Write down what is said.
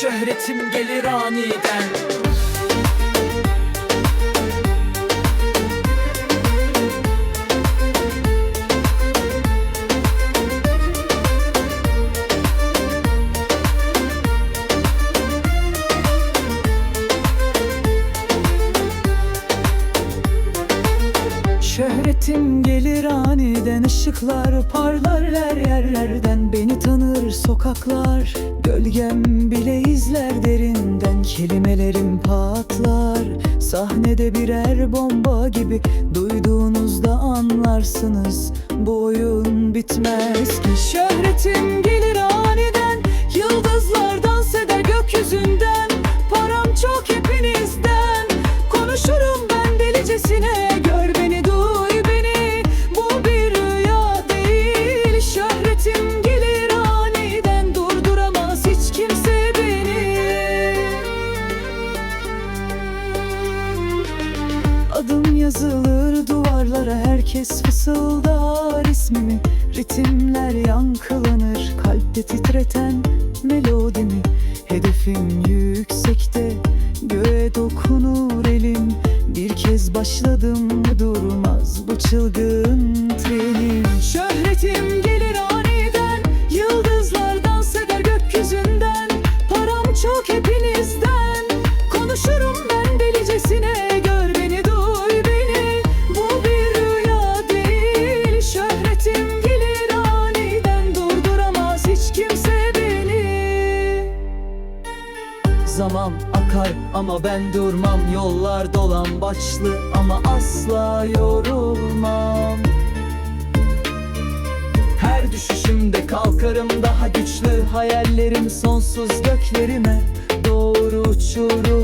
Şöhretim gelir aniden Şöhretim gelir aniden ışıklar parlar her yerlerden. Beni tanır sokaklar Gölgem bile izler derinden. Kelimelerim patlar Sahnede birer bomba gibi. Duyduğunuzda anlarsınız Bu oyun bitmez. Ki Şöhretim gelir aniden yazılır duvarlara herkes fısıldar ismimi. Ritimler yankılanır kalpte titreten melodimi. Hedefim yüksekte göğe dokunur elim. Bir kez başladım durmaz bu çılgın Zaman akar ama ben durmam. Yollar dolan başlı ama asla yorulmam. Her düşüşümde kalkarım daha güçlü. Hayallerim sonsuz göklerime doğru uçurum